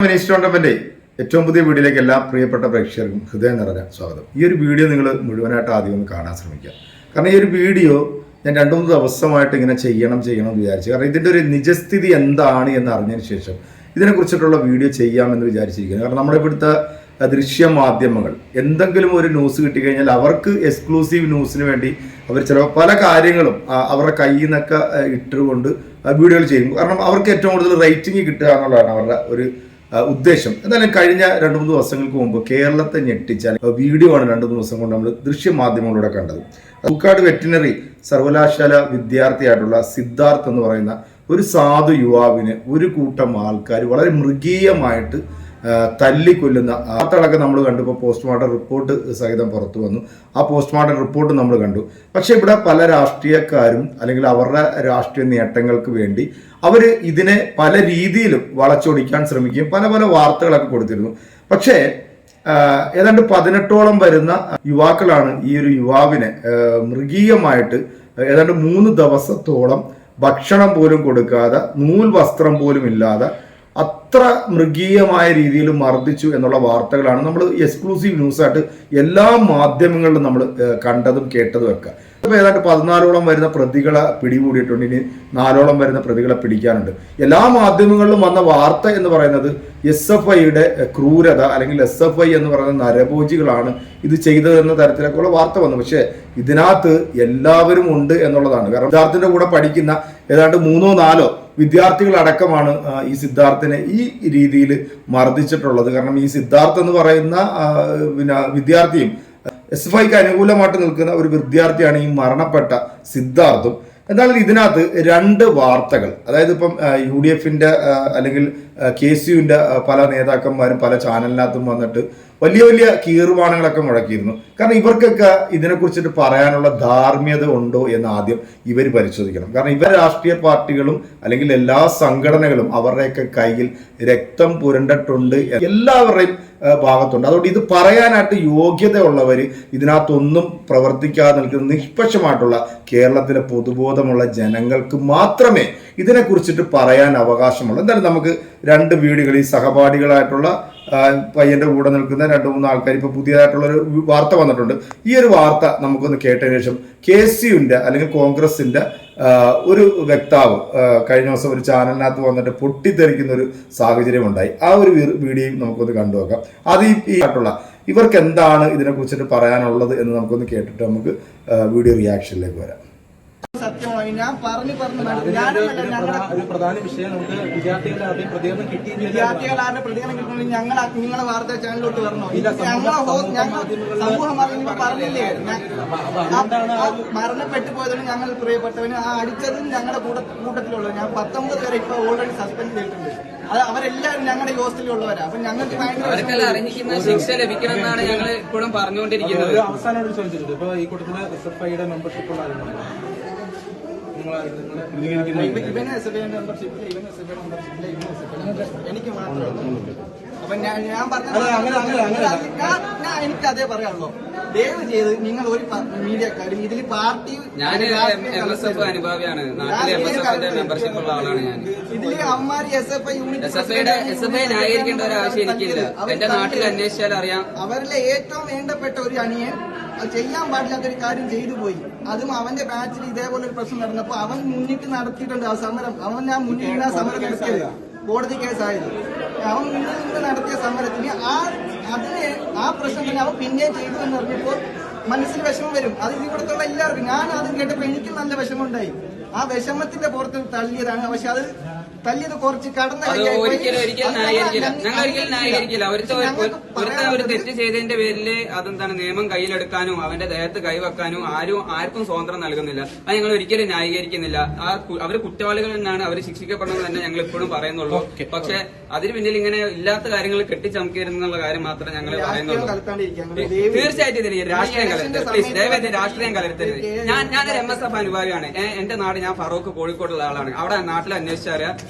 മനീഷ് ഏറ്റവും പുതിയ വീഡിയോയിലേക്ക് എല്ലാ പ്രിയപ്പെട്ട പ്രേക്ഷകർക്കും ഹൃദയം നിറഞ്ഞ സ്വാഗതം. ഈ ഒരു വീഡിയോ നിങ്ങൾ മുഴുവനായിട്ട് ആദ്യം ഒന്ന് കാണാൻ ശ്രമിക്കുക. കാരണം ഈ ഒരു വീഡിയോ ഞാൻ രണ്ടു മൂന്ന് ദിവസമായിട്ട് ഇങ്ങനെ ചെയ്യണം ചെയ്യണം എന്ന് വിചാരിച്ചു. കാരണം ഇതിന്റെ ഒരു നിജസ്ഥിതി എന്താണ് എന്ന് അറിഞ്ഞതിന് ശേഷം ഇതിനെക്കുറിച്ചിട്ടുള്ള വീഡിയോ ചെയ്യാമെന്ന് വിചാരിച്ചിരിക്കുന്നു കാരണം നമ്മുടെ ഇവിടുത്തെ ദൃശ്യ മാധ്യമങ്ങൾ എന്തെങ്കിലും ഒരു ന്യൂസ് കിട്ടിക്കഴിഞ്ഞാൽ അവർക്ക് എക്സ്ക്ലൂസീവ് ന്യൂസിന് വേണ്ടി അവർ ചിലപ്പോൾ പല കാര്യങ്ങളും അവരുടെ കയ്യിൽ നിന്നൊക്കെ ഇട്ടുകൊണ്ട് വീഡിയോകൾ ചെയ്യും. കാരണം അവർക്ക് ഏറ്റവും കൂടുതൽ റേറ്റിംഗ് കിട്ടുക എന്നുള്ളതാണ് അവരുടെ ഒരു ഉദ്ദേശം. എന്തായാലും കഴിഞ്ഞ രണ്ട് മൂന്ന് ദിവസങ്ങൾക്ക് മുമ്പ് കേരളത്തെ ഞെട്ടിച്ച വീഡിയോ ആണ് രണ്ട് മൂന്ന് ദിവസം കൊണ്ട് നമ്മൾ ദൃശ്യമാധ്യമങ്ങളിലൂടെ കണ്ടത്. പൂക്കാട് വെറ്റിനറി സർവകലാശാല വിദ്യാർത്ഥിയായിട്ടുള്ള സിദ്ധാർത്ഥ് എന്ന് പറയുന്ന ഒരു സാധു യുവാവിന് ഒരു കൂട്ടം ആൾക്കാർ വളരെ മൃഗീയമായിട്ട് തല്ലിക്കൊല്ലുന്ന വാർത്തകളൊക്കെ നമ്മൾ കണ്ടു പോസ്റ്റ്മോർട്ടം റിപ്പോർട്ട് സഹിതം പുറത്തു വന്നു. ആ പോസ്റ്റ്മോർട്ടം റിപ്പോർട്ട് നമ്മൾ കണ്ടു. പക്ഷേ ഇവിടെ പല രാഷ്ട്രീയക്കാരും അല്ലെങ്കിൽ അവരുടെ രാഷ്ട്രീയ നേട്ടങ്ങൾക്ക് വേണ്ടി അവർ ഇതിനെ പല രീതിയിലും വളച്ചൊടിക്കാൻ ശ്രമിക്കുകയും പല പല വാർത്തകളൊക്കെ കൊടുത്തിരുന്നു. പക്ഷേ ഏതാണ്ട് പതിനെട്ടോളം വരുന്ന യുവാക്കളാണ് ഈ ഒരു യുവാവിനെ മൃഗീയമായിട്ട് ഏതാണ്ട് മൂന്ന് ദിവസത്തോളം ഭക്ഷണം പോലും കൊടുക്കാതെ നൂൽ വസ്ത്രം പോലും ഇല്ലാതെ അത്ര മൃഗീയമായ രീതിയിൽ മർദ്ദിച്ചു എന്നുള്ള വാർത്തകളാണ് നമ്മൾ എക്സ്ക്ലൂസീവ് ന്യൂസായിട്ട് എല്ലാ മാധ്യമങ്ങളിലും നമ്മൾ കണ്ടതും കേട്ടതും ഒക്കെ. ഇപ്പം ഏതാണ്ട് പതിനാലോളം വരുന്ന പ്രതികളെ പിടികൂടിയിട്ടുണ്ട്. ഇനി നാലോളം വരുന്ന പ്രതികളെ പിടിക്കാനുണ്ട്. എല്ലാ മാധ്യമങ്ങളിലും വന്ന വാർത്ത എന്ന് പറയുന്നത് എസ് എഫ് ഐയുടെ ക്രൂരത അല്ലെങ്കിൽ എസ് എഫ് ഐ എന്ന് പറയുന്ന നരഭോജികളാണ് ഇത് ചെയ്തതെന്ന തരത്തിലൊക്കെയുള്ള വാർത്ത വന്നു. പക്ഷേ ഇതിനകത്ത് എല്ലാവരും ഉണ്ട് എന്നുള്ളതാണ്. കാരണം സിദ്ധാർത്ഥിന്റെ കൂടെ പഠിക്കുന്ന ഏതാണ്ട് മൂന്നോ നാലോ വിദ്യാർത്ഥികളടക്കമാണ് ഈ സിദ്ധാർത്ഥിനെ ഈ രീതിയിൽ മർദ്ദിച്ചിട്ടുള്ളത്. കാരണം ഈ സിദ്ധാർത്ഥ എന്ന് പറയുന്ന പിന്നെ വിദ്യാർത്ഥിയും എസ് എഫ് ഐക്ക് അനുകൂലമായിട്ട് നിൽക്കുന്ന ഒരു വിദ്യാർത്ഥിയാണ് ഈ മരണപ്പെട്ട സിദ്ധാർത്ഥും. എന്നാൽ ഇതിനകത്ത് രണ്ട് വാർത്തകൾ അതായത് ഇപ്പം യു ഡി എഫിന്റെ അല്ലെങ്കിൽ കെ സി യുവിന്റെ പല നേതാക്കന്മാരും പല ചാനലിനകത്തും വന്നിട്ട് വലിയ വലിയ കീറുവാണങ്ങളൊക്കെ മുഴക്കിയിരുന്നു. കാരണം ഇവർക്കൊക്കെ ഇതിനെക്കുറിച്ചിട്ട് പറയാനുള്ള ധാർമ്മ്യത ഉണ്ടോ എന്ന് ആദ്യം ഇവർ പരിശോധിക്കണം. കാരണം ഇവർ രാഷ്ട്രീയ പാർട്ടികളും അല്ലെങ്കിൽ എല്ലാ സംഘടനകളും അവരുടെയൊക്കെ കയ്യിൽ രക്തം പുരണ്ടിട്ടുണ്ട് എല്ലാവരുടെയും ഭാഗത്തുണ്ട്. അതുകൊണ്ട് ഇത് പറയാനായിട്ട് യോഗ്യതയുള്ളവർ ഇതിനകത്തൊന്നും പ്രവർത്തിക്കാതെ നിൽക്കുന്ന നിഷ്പക്ഷമായിട്ടുള്ള കേരളത്തിലെ പൊതുബോധമുള്ള ജനങ്ങൾക്ക് മാത്രമേ ഇതിനെക്കുറിച്ചിട്ട് പറയാൻ അവകാശമുള്ളൂ. എന്തായാലും നമുക്ക് രണ്ട് വീടുകളിൽ സഹപാഠികളായിട്ടുള്ള പയ്യന്റെ കൂടെ നിൽക്കുന്ന രണ്ട് മൂന്ന് ആൾക്കാർ ഇപ്പൊ പുതിയതായിട്ടുള്ള ഒരു വാർത്ത വന്നിട്ടുണ്ട്. ഈ ഒരു വാർത്ത നമുക്കൊന്ന് കേട്ടതിന് ശേഷം കെ സി യുന്റെ അല്ലെങ്കിൽ കോൺഗ്രസിന്റെ ഒരു വ്യക്താവ് കഴിഞ്ഞ ദിവസം ഒരു ചാനലിനകത്ത് വന്നിട്ട് പൊട്ടിത്തെറിക്കുന്ന ഒരു സാഹചര്യം ഉണ്ടായി. ആ ഒരു വീഡിയോയും നമുക്കൊന്ന് കണ്ടുനോക്കാം അത് ഈ ആയിട്ടുള്ള ഇവർക്ക് എന്താണ് ഇതിനെ കുറിച്ചിട്ട് പറയാനുള്ളത് എന്ന് നമുക്കൊന്ന് കേട്ടിട്ട് നമുക്ക് വീഡിയോ റിയാക്ഷനിലേക്ക് വരാം. സത്യമായി ഞാൻ പറഞ്ഞു പറഞ്ഞു ഒരു പ്രധാന വിഷയം നമുക്ക് വിദ്യാർത്ഥികളുടെ ആദ്യം പ്രതികരണം കിട്ടിയിട്ടില്ല വിദ്യാർത്ഥികളാരുടെ പ്രതികരണം കിട്ടണമെങ്കിൽ ഞങ്ങൾ നിങ്ങളെ വാർത്താ ചാനലിലോട്ട് വരണോ? സമൂഹ- മാധ്യമങ്ങൾ പറഞ്ഞില്ലേ? മരണപ്പെട്ടു പോയതിന് ഞങ്ങൾ പ്രിയപ്പെട്ടവന് ആ അടിച്ചതും ഞങ്ങളുടെ കൂട്ട കൂട്ടത്തിലുള്ളത് ഞാൻ പത്തൊമ്പത് പേരെ ഇപ്പൊ ഓൾറെഡി സസ്പെൻഡ് ചെയ്തിട്ടുണ്ട്. അത് അവരെല്ലാവരും ഞങ്ങളുടെ ഹോസ്റ്റലിലുള്ളവരാ. അപ്പൊ ഞങ്ങൾക്ക് ഭയങ്കര അറിഞ്ഞിരിക്കുന്ന ശിക്ഷ ലഭിക്കണമെന്നാണ് ഞങ്ങൾ ഇപ്പോഴും പറഞ്ഞുകൊണ്ടിരിക്കുന്നത്. അവസാനമായിട്ട് ചോദിച്ചിട്ടുണ്ട്. ഇപ്പൊ ഈ കൂട്ടത്തിൽ എസ് എഫ് ഐയുടെ മെമ്പർഷിപ്പ് ഉള്ള എനിക്ക് അപ്പൊ ദയവ് ചെയ്ത് നിങ്ങൾ ഒരു മീഡിയക്കാരും ഇതിൽ പാർട്ടി ഞാൻ. എം എസ് എഫ് ഞാൻ ഐ യൂണിറ്റ് ആവശ്യം എനിക്കില്ല. എന്റെ നാട്ടിൽ അന്വേഷിച്ചാൽ അറിയാം അവരിലെ ഏറ്റവും വേണ്ടപ്പെട്ട ഒരു അണിയൻ അത് ചെയ്യാൻ പാടില്ലാത്ത ഒരു കാര്യം ചെയ്തു പോയി. അതും അവന്റെ ബാച്ചിൽ ഇതേപോലെ ഒരു പ്രശ്നം നടന്നപ്പോ അവൻ മുന്നിട്ട് നടത്തിയിട്ടുണ്ട് ആ സമരം. അവൻ ആ മുന്നിട്ട് ആ സമരം നടത്തിയത്? കോടതി കേസായത് അവൻ മുന്നിൽ നിന്ന് നടത്തിയ സമരത്തിന് ആ അതിന് ആ പ്രശ്നം തന്നെ അവൻ പിന്നെയും ചെയ്തു എന്ന് പറഞ്ഞപ്പോൾ മനസ്സിൽ വിഷമം വരും. അത് ഇവിടുത്തുള്ള എല്ലാവർക്കും. ഞാൻ ആദ്യം കേട്ടപ്പോ എനിക്ക് നല്ല വിഷമമുണ്ടായി ആ വിഷമത്തിന്റെ പുറത്ത് തള്ളിയതാണ്. പക്ഷെ അത് തല്ലിയത് കുറച്ച് കടന്ന ഒരിക്കലും ഒരിക്കലും ന്യായീകരിക്കില്ല. ഞങ്ങൾ- ഒരിക്കലും ന്യായീകരിക്കില്ല. ഒരുത്ത പക്ഷെ ഒരുത്ത ഒരു തെറ്റ് ചെയ്തതിന്റെ പേരിൽ അതെന്താണ്? നിയമം കയ്യിലെടുക്കാനും അവന്റെ ദേഹത്ത് കൈവെക്കാനോ ആരും ആർക്കും സ്വാതന്ത്ര്യം നൽകുന്നില്ല. അത് ഞങ്ങൾ ഒരിക്കലും ന്യായീകരിക്കുന്നില്ല. ആ അവർ കുറ്റവാളികൾ തന്നെയാണ് അവർ ശിക്ഷിക്കപ്പെടണമെന്ന് തന്നെ ഞങ്ങൾ ഇപ്പോഴും പറയുന്നുള്ളൂ. പക്ഷെ അതിന് പിന്നിൽ ഇങ്ങനെ ഇല്ലാത്ത കാര്യങ്ങൾ കെട്ടിച്ചമക്കരുന്നുള്ള കാര്യം മാത്രമേ ഞങ്ങൾ പറയുന്നുള്ളൂ. തീർച്ചയായിട്ടും ഇതിന് രാഷ്ട്രീയം കലർത്തരുത് പ്ലീസ് രാഷ്ട്രീയം കലർത്തരുത്. ഞാൻ ഞാനൊരു എം എസ് എഫ് അനുഭാവിയാണ്. എന്റെ നാട് ഞാൻ ഫറൂഖ് കോഴിക്കോടുള്ള ആളാണ്. അവിടെ നാട്ടിൽ അന്വേഷിച്ചറിയാം.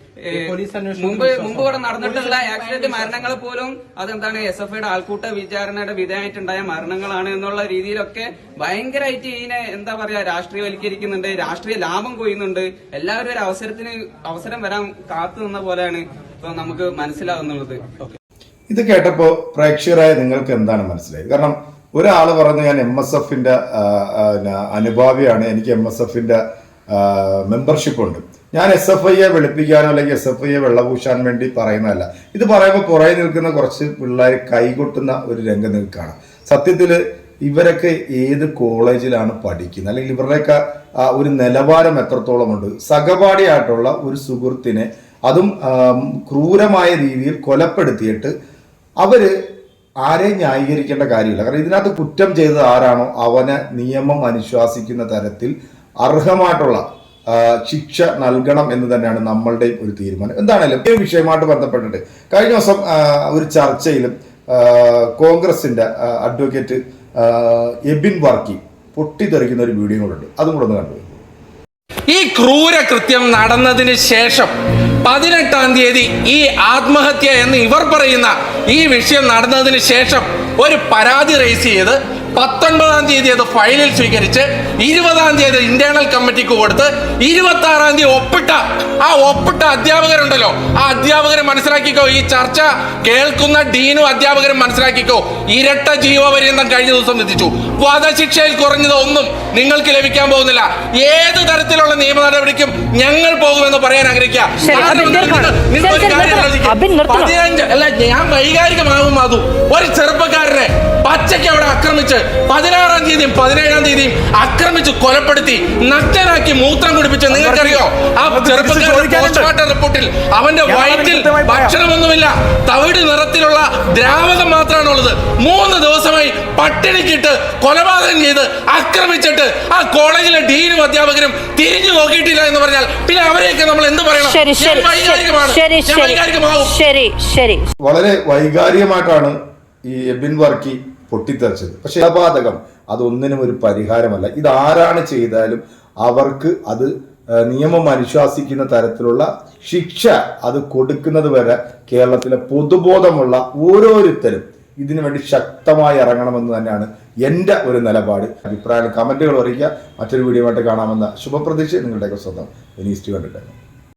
മുമ്പ് മുമ്പ് ഇവിടെ നടന്നിട്ടുള്ള ആക്സിഡന്റ് മരണങ്ങൾ പോലും അതെന്താണ് എസ് എഫ് ഐയുടെ ആൾക്കൂട്ട വിചാരണയുടെ വിധേയമായിട്ടുണ്ടായ മരണങ്ങളാണ് എന്നുള്ള രീതിയിലൊക്കെ ഭയങ്കരമായിട്ട് ഇതിനെ എന്താ പറയാ രാഷ്ട്രീയവൽക്കരിക്കുന്നുണ്ട് രാഷ്ട്രീയ ലാഭം കൊയ്യുന്നുണ്ട്. എല്ലാവരും ഒരു അവസരത്തിന് അവസരം വരാൻ കാത്തു നിന്ന പോലെയാണ് ഇപ്പൊ നമുക്ക് മനസ്സിലാവുന്നുള്ളത്. ഇത് കേട്ടപ്പോ പ്രേക്ഷകരായ നിങ്ങൾക്ക് എന്താണ് മനസ്സിലായത്? കാരണം ഒരാൾ പറഞ്ഞു ഞാൻ എം എസ് എഫിന്റെ അനുഭാവിയാണ് എനിക്ക് എം എസ് എഫിന്റെ മെമ്പർഷിപ്പ് ഉണ്ട്. ഞാൻ എസ് എഫ് ഐയെ വെളുപ്പിക്കാനോ അല്ലെങ്കിൽ എസ് എഫ് ഐയെ വെള്ളപൂശാൻ വേണ്ടി പറയുന്നതല്ല. ഇത് പറയുമ്പോൾ പുറകെ നിൽക്കുന്ന കുറച്ച് പിള്ളേർ കൈകൊട്ടുന്ന ഒരു രംഗം നിൽക്കുകയാണ് സത്യത്തിൽ ഇവരൊക്കെ ഏത് കോളേജിലാണ് പഠിക്കുന്നത്? അല്ലെങ്കിൽ ഇവരുടെയൊക്കെ ഒരു നിലവാരം എത്രത്തോളമുണ്ട് സഹപാഠിയായിട്ടുള്ള ഒരു സുഹൃത്തിനെ അതും ക്രൂരമായ രീതിയിൽ കൊലപ്പെടുത്തിയിട്ട് അവർ ആരെ ന്യായീകരിക്കേണ്ട കാര്യമില്ല. കാരണം ഇതിനകത്ത് കുറ്റം ചെയ്തത് ആരാണോ? അവനെ നിയമം അനുശാസിക്കുന്ന തരത്തിൽ അർഹമായിട്ടുള്ള ശിക്ഷ നൽകണം എന്ന് തന്നെയാണ് നമ്മളുടെയും ഒരു തീരുമാനം. എന്താണേലും ഈ വിഷയമായിട്ട് ബന്ധപ്പെട്ടിട്ട് കഴിഞ്ഞ ദിവസം ഒരു ചർച്ചയിലും കോൺഗ്രസിന്റെ അഡ്വക്കേറ്റ് എബിൻ വർക്കി പൊട്ടിത്തെറിക്കുന്ന ഒരു വീഡിയോ കൂടെ ഉണ്ട്. അതും കൂടെ ഒന്ന് കണ്ടു. ഈ ക്രൂര കൃത്യം നടന്നതിന് ശേഷം പതിനെട്ടാം തീയതി ഈ ആത്മഹത്യ എന്ന് ഇവർ പറയുന്ന ഈ വിഷയം നടന്നതിന് ശേഷം ഒരു പരാതി റേസ് ചെയ്ത് പത്തൊൻപതാം തീയതി അത് ഫയലിൽ സ്വീകരിച്ച് ഇരുപതാം തീയതി ഇന്റേണൽ കമ്മിറ്റിക്ക് കൊടുത്ത് ഇരുപത്തി ആറാം തീയതി ഒപ്പിട്ട ആ ഒപ്പിട്ട അധ്യാപകരുണ്ടല്ലോ ആ അധ്യാപകരെ മനസ്സിലാക്കിക്കോ ഈ ചർച്ച കേൾക്കുന്ന ഡീനും അധ്യാപകരും മനസ്സിലാക്കിക്കോ ഇരട്ട ജീവപര്യന്തം കഴിഞ്ഞ ദിവസം എത്തിച്ചു വധശിക്ഷയിൽ കുറഞ്ഞത് ഒന്നും നിങ്ങൾക്ക് ലഭിക്കാൻ പോകുന്നില്ല. ഏത് തരത്തിലുള്ള നിയമ നടപടിക്കും ഞങ്ങൾ പോകുമെന്ന് പറയാൻ ആഗ്രഹിക്കുക. പതിനഞ്ച് അല്ല ഞാൻ വൈകാരികമാകും അതു ഒരു ചെറുപ്പക്കാരനെ പച്ചയ്ക്ക് അവിടെ ആക്രമിച്ച് പതിനാറാം തീയതിയും പതിനേഴാം തീയതിയും ആക്രമിച്ച് കൊലപ്പെടുത്തി നഗ്നനാക്കി മൂത്രം കുടിപ്പിച്ച്. നിങ്ങൾക്കറിയോ? ആ ചെറുപ്പക്കാരുടെ പോസ്റ്റ്മോർട്ടം റിപ്പോർട്ടിൽ അവന്റെ വയറ്റിൽ ഭക്ഷണമൊന്നുമില്ല. തവിട് നിറത്തിലുള്ള ദ്രാവകം മാത്രമാണുള്ളത്. മൂന്ന് ദിവസമായി പട്ടിണിക്കിട്ട് കൊലപാതകം ചെയ്ത് ആക്രമിച്ചിട്ട് ആ കോളേജിലെ ഡീനും അധ്യാപകരും തിരിഞ്ഞു നോക്കിയിട്ടില്ല എന്ന് പറഞ്ഞാൽ പിന്നെ അവരെയൊക്കെ നമ്മൾ എന്ത് പറയണം? ശരി ശരി ശരി ശരി വൈകാരികമാകും ശരി ശരി. വളരെ വൈകാരികമായിട്ടാണ് ഈ എബിൻ വർക്കി പൊട്ടിത്തെറിച്ചത്. പക്ഷെ കൊലപാതകം അതൊന്നിനും ഒരു പരിഹാരമല്ല. ഇതാരാണ് ചെയ്താലും അവർക്ക് അത് നിയമം അനുശാസിക്കുന്ന തരത്തിലുള്ള ശിക്ഷ അത് കൊടുക്കുന്നത് വരെ കേരളത്തിലെ പൊതുബോധമുള്ള ഓരോരുത്തരും ഇതിനു വേണ്ടി ശക്തമായി ഇറങ്ങണമെന്ന് തന്നെയാണ് എന്റെ ഒരു നിലപാട്. അഭിപ്രായങ്ങൾ കമന്റുകൾ അറിയിക്കുക. മറ്റൊരു വീഡിയോ ആയിട്ട് കാണാമെന്ന ശുഭപ്രതീക്ഷ നിങ്ങളുടെയൊക്കെ സ്വന്തം വിനീസ്റ്റ് കണ്ടിട്ടാണ്